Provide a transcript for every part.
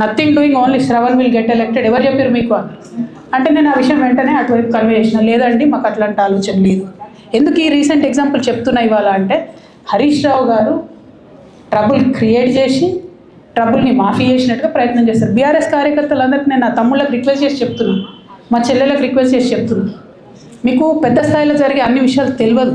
nothing doing only Sravan will get elected ఎవరు చెప్పారు మీకు అని? అంటే నేను ఆ విషయం వెంటనే అటువైపు కన్వే చేసిన. లేదండి మాకు అట్లాంటి ఆలోచన లేదు. ఎందుకు ఈ రీసెంట్ ఎగ్జాంపుల్ చెప్తున్నా ఇవాళ అంటే హరీష్ రావు గారు ట్రబుల్ క్రియేట్ చేసి ట్రబుల్ని మాఫీ చేసినట్టుగా ప్రయత్నం చేస్తారు బీఆర్ఎస్ కార్యకర్తలందరికీ నేను నా తమ్ముళ్ళకి రిక్వెస్ట్ చేసి చెప్తున్నాను మా చెల్లెలకు రిక్వెస్ట్ చేసి చెప్తున్నాను మీకు పెద్ద స్థాయిలో జరిగే అన్ని విషయాలు తెలియదు.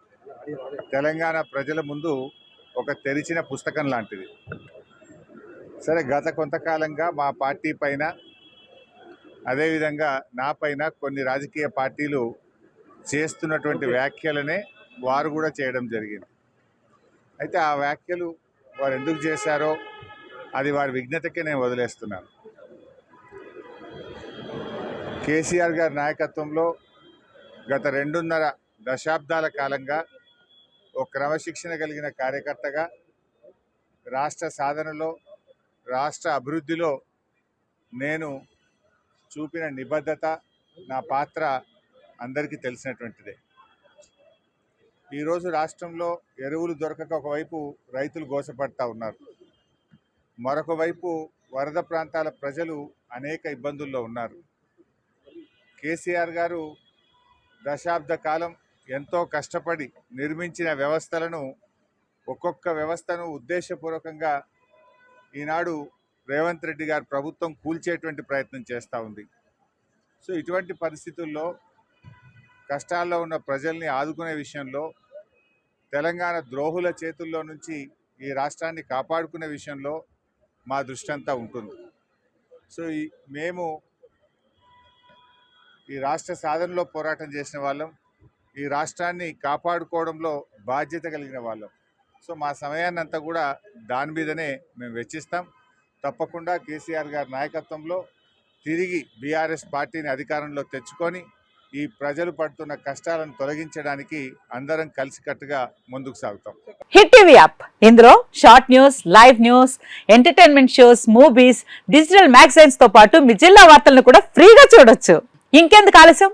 తెలంగాణ ప్రజల ముందు ఒక తెరిచిన పుస్తకం లాంటిది. సరే గత కొంతకాలంగా మా పార్టీ పైన అదేవిధంగా నా పైన కొన్ని రాజకీయ పార్టీలు చేస్తున్నటువంటి వ్యాఖ్యలనే వారు కూడా చేయడం జరిగింది. అయితే ఆ వ్యాఖ్యలు వారు ఎందుకు చేశారో అది వారి విజ్ఞతకే నేను వదిలేస్తున్నాను. కేసీఆర్ గారి నాయకత్వంలో గత రెండున్నర దశాబ్దాల కాలంగా ఒక క్రమశిక్షణ కలిగిన కార్యకర్తగా రాష్ట్ర సాధనలో రాష్ట్ర అభివృద్ధిలో నేను చూపిన నిబద్ధత నా పాత్ర అందరికీ తెలిసినటువంటిదే. ఈరోజు రాష్ట్రంలో ఎరువులు దొరకక ఒకవైపు రైతులు గోసపడతా ఉన్నారు. మరొక వైపు వరద ప్రాంతాల ప్రజలు అనేక ఇబ్బందుల్లో ఉన్నారు. కేసీఆర్ గారు దశాబ్ద కాలం ఎంతో కష్టపడి నిర్మించిన వ్యవస్థలను ఒక్కొక్క వ్యవస్థను ఉద్దేశపూర్వకంగా ఈనాడు రేవంత్ రెడ్డి గారి ప్రభుత్వం కూల్చేటువంటి ప్రయత్నం చేస్తూ ఉంది. సో ఇటువంటి పరిస్థితుల్లో కష్టాల్లో ఉన్న ప్రజల్ని ఆదుకునే విషయంలో తెలంగాణ ద్రోహుల చేతుల్లో నుంచి ఈ రాష్ట్రాన్ని కాపాడుకునే విషయంలో మా దృష్టి అంతా ఉంటుంది. సో ఈ మేము ఈ రాష్ట్ర సాధనలో పోరాటం చేసిన వాళ్ళం. ఈ రాష్ట్రాన్ని కాపాడుకోవడంలో బాధ్యత కలిగిన వాళ్ళం. సో మా సమయాన్ని అంతా కూడా దాని మీదనే మేము వెచ్చిస్తాం. తప్పకుండా కేసీఆర్ గారి నాయకత్వంలో తిరిగి బీఆర్ఎస్ పార్టీని అధికారంలో తెచ్చుకొని ఈ ప్రజలు పడుతున్న కష్టాలను తొలగించడానికి అందరం కలిసికట్టుగా ముందుకు సాగుతాం. Hit TV app. ఇందులో short news live news entertainment shows movies digital మ్యాగజైన్స్తో పాటు మీ జిల్లా వార్తలను కూడా ఫ్రీగా చూడొచ్చు. ఇంకెందుకు ఆలస్యం?